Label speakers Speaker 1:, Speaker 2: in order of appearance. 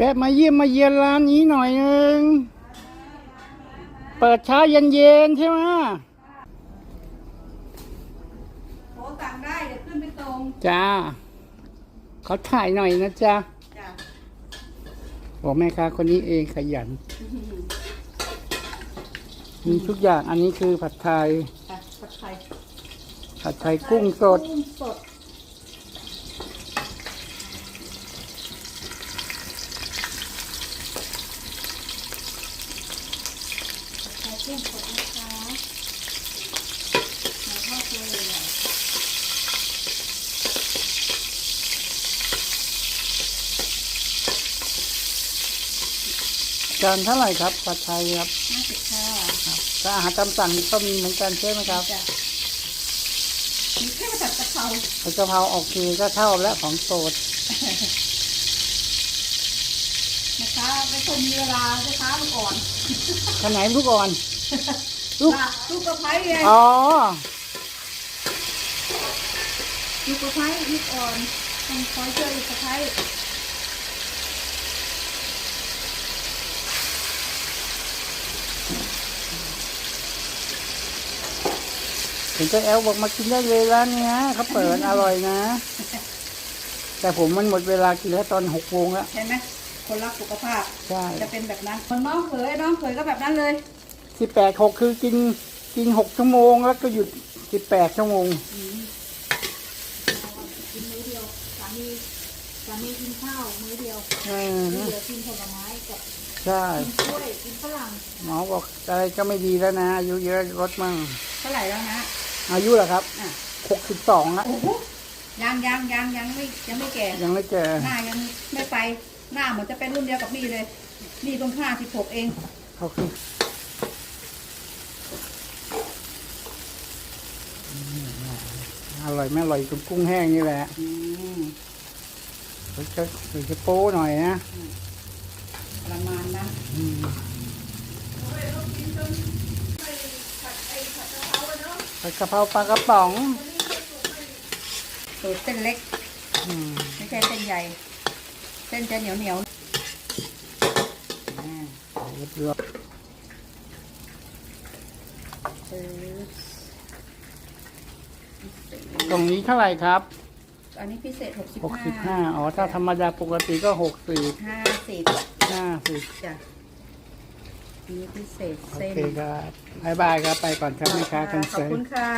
Speaker 1: แวะมาเยี่ยมมาเยียนร้านนี้หน่อยนึง เปิดเช้าเย็นๆใช่ไหม
Speaker 2: โทรสั่งได้เดี๋ยวขึ้นไปตรง
Speaker 1: จ้าเขาถ่ายหน่อยนะจ๊ะ
Speaker 2: จ้ะ
Speaker 1: บอกแม่ค้าคนนี้เองขยัน มีทุกอย่างอันนี้คือผัดไทย
Speaker 2: ค่ะผัดไทย
Speaker 1: ผัดไทยกุ้งสด
Speaker 2: กุ้งสดผัดไทย กุ้งสดนะคะมาทอดตัวใหญ่
Speaker 1: จานเท่าไหร่ครับผัดไทยครับ
Speaker 2: ห้าสิบค่ะ
Speaker 1: ถ้าอาหารตามสั่งก็มีเหมือนกันใช่ไหมครับ
Speaker 2: จ้ะมีแค่ผัดกะเพรา
Speaker 1: ผัดกะเพราโอเคก็เท่าแล้วของโสด
Speaker 2: นะคะไม่คงมีเวลาลูกค้ามันอ่อน
Speaker 1: ขนไหนลูกอ่อน ลูก
Speaker 2: ค่ะลูกกระไพไง
Speaker 1: อ๋อ
Speaker 2: ลูกกระไพลูกอ่อนต้องคอยช่วยลูกกระไพ
Speaker 1: เห็นเจ้าแอลบอกมากินได้เลยร้านเนี้ยเขาเปิดอร่อยนะ แต่ผมมันหมดเวลากินแล้วตอนหกโมงแล้ว
Speaker 2: ใช่ไหมคนรักสุขภาพ
Speaker 1: ใช่
Speaker 2: จะเป็นแบบนั้นคนน้องเขยน้องเขยก็แบบนั้นเลย
Speaker 1: สิบแปดหกคือกินกินหกชั่วโมงแล้วก็หยุดสิบแปดชั่วโมง
Speaker 2: กินมื้อเดียวสามีสามีกินข้าวมื้อเดียว
Speaker 1: เออ
Speaker 2: เหลือกินผลไม้กับ
Speaker 1: ใช่
Speaker 2: กินกล้วยกินฝรั่ง
Speaker 1: หมอบอกอะไรก็ไม่ดีแล้วนะอายุเยอะลดมั่ง
Speaker 2: เท่าไหร่แล้วนะ
Speaker 1: อายุเหรอครับ
Speaker 2: อะ
Speaker 1: หกสิบสองแล้ว
Speaker 2: โอ้โหยังยังยังยังไม่ยังไม่แก่
Speaker 1: ยังไม่แก่
Speaker 2: หน้ายังไม่ไปหน้าเหมือนจะเป็นรุ่นเดียวกับนี่เลยนี่เพิ่งห้าสิบหกเอง
Speaker 1: เขาคื ออร่อยไม่อร่อยกับกุ้งแห้งนี่แหละ
Speaker 2: อืม
Speaker 1: เขาจะเขาจะโป้หน่อยนะ
Speaker 2: ประมาณนั้น
Speaker 1: อืมผัดกะเพราปลากระป๋อง
Speaker 2: สูตรเส้นเล็ก
Speaker 1: อืม
Speaker 2: ไม่ใช่เส้นใหญ่ เส้นจะเหนียวเหนียวๆอ่า
Speaker 1: เรียบร้อย
Speaker 2: เออก
Speaker 1: ล่องนี้เท่าไหร่ครับ
Speaker 2: อันนี้พิเศษหกสิบ
Speaker 1: หกสิบห้าอ๋อถ้าธรรมดาปกติก็หกสิบ
Speaker 2: ห้าสิบ
Speaker 1: ห้าสิบ
Speaker 2: จ้ะอันนี้พิเศษ
Speaker 1: โอ
Speaker 2: เส้น
Speaker 1: เคครับบายบายครับไปก่อนครับแม่ค้าคน
Speaker 2: ข
Speaker 1: ส
Speaker 2: อบ
Speaker 1: วย
Speaker 2: คุณค่ะ